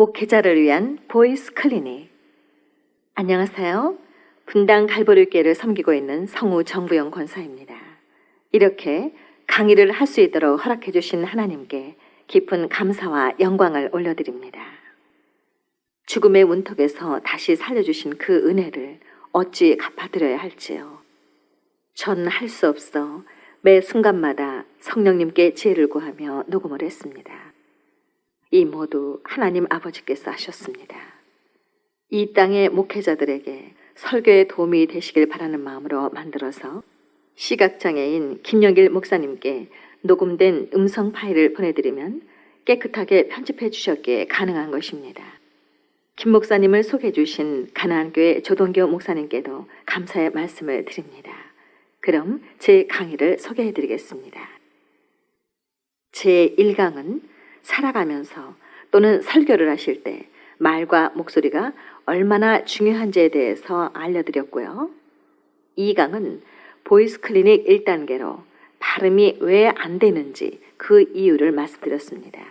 목회자를 위한 보이스 클리닉. 안녕하세요. 분당 갈보리교회를 섬기고 있는 성우 정부영 권사입니다. 이렇게 강의를 할 수 있도록 허락해 주신 하나님께 깊은 감사와 영광을 올려드립니다. 죽음의 문턱에서 다시 살려주신 그 은혜를 어찌 갚아드려야 할지요. 전 할 수 없어 매 순간마다 성령님께 지혜를 구하며 녹음을 했습니다. 이 모두 하나님 아버지께서 하셨습니다. 이 땅의 목회자들에게 설교에 도움이 되시길 바라는 마음으로 만들어서 시각장애인 김영길 목사님께 녹음된 음성 파일을 보내드리면 깨끗하게 편집해 주셨기에 가능한 것입니다. 김 목사님을 소개해 주신 가나안교회 조동교 목사님께도 감사의 말씀을 드립니다. 그럼 제 강의를 소개해 드리겠습니다. 제 1강은 살아가면서 또는 설교를 하실 때 말과 목소리가 얼마나 중요한지에 대해서 알려드렸고요. 2강은 보이스 클리닉 1단계로 발음이 왜 안 되는지 그 이유를 말씀드렸습니다.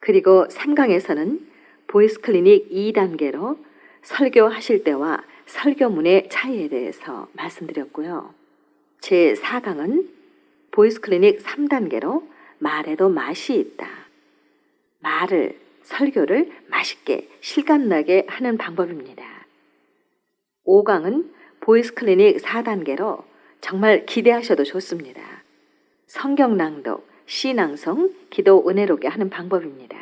그리고 3강에서는 보이스 클리닉 2단계로 설교하실 때와 설교문의 차이에 대해서 말씀드렸고요. 제 4강은 보이스 클리닉 3단계로 말에도 맛이 있다. 말을, 설교를 맛있게 실감나게 하는 방법입니다. 5강은 보이스 클리닉 4단계로 정말 기대하셔도 좋습니다. 성경 낭독, 시 낭송, 기도 은혜롭게 하는 방법입니다.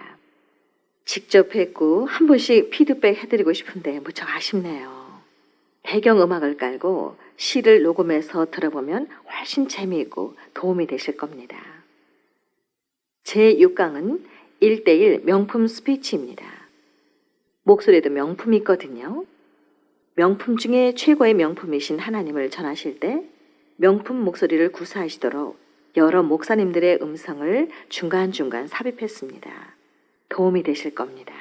직접 뵙고 한 분씩 피드백 해드리고 싶은데 무척 아쉽네요. 배경 음악을 깔고 시를 녹음해서 들어보면 훨씬 재미있고 도움이 되실 겁니다. 제6강은 1대1 명품 스피치입니다. 목소리도 명품이 있거든요. 명품 중에 최고의 명품이신 하나님을 전하실 때 명품 목소리를 구사하시도록 여러 목사님들의 음성을 중간중간 삽입했습니다. 도움이 되실 겁니다.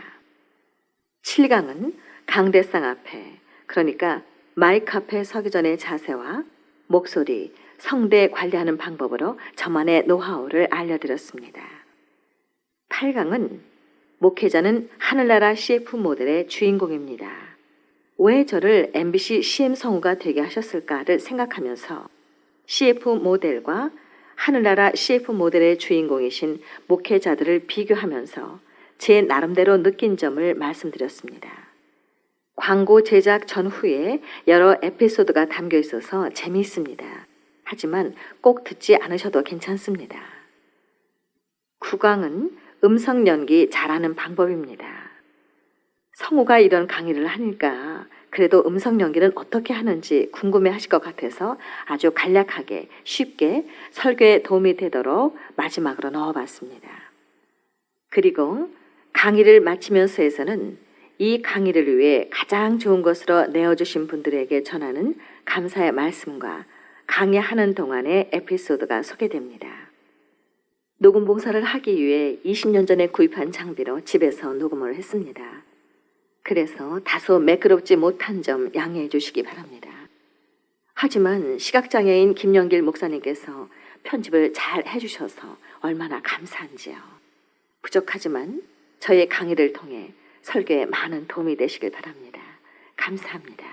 7강은 강대상 앞에, 그러니까 마이크 앞에 서기 전의 자세와 목소리, 성대 관리하는 방법으로 저만의 노하우를 알려드렸습니다. 8강은 목회자는 하늘나라 CF 모델의 주인공입니다. 왜 저를 MBC CM 성우가 되게 하셨을까를 생각하면서 CF 모델과 하늘나라 CF 모델의 주인공이신 목회자들을 비교하면서 제 나름대로 느낀 점을 말씀드렸습니다. 광고 제작 전후에 여러 에피소드가 담겨 있어서 재미있습니다. 하지만 꼭 듣지 않으셔도 괜찮습니다. 9강은 음성 연기 잘하는 방법입니다. 성우가 이런 강의를 하니까 그래도 음성 연기는 어떻게 하는지 궁금해 하실 것 같아서 아주 간략하게 쉽게 설교에 도움이 되도록 마지막으로 넣어 봤습니다. 그리고 강의를 마치면서에서는 이 강의를 위해 가장 좋은 것으로 내어주신 분들에게 전하는 감사의 말씀과 강의하는 동안의 에피소드가 소개됩니다. 녹음 봉사를 하기 위해 20년 전에 구입한 장비로 집에서 녹음을 했습니다. 그래서 다소 매끄럽지 못한 점 양해해 주시기 바랍니다. 하지만 시각장애인 김영길 목사님께서 편집을 잘 해주셔서 얼마나 감사한지요. 부족하지만 저의 강의를 통해 설교에 많은 도움이 되시길 바랍니다. 감사합니다.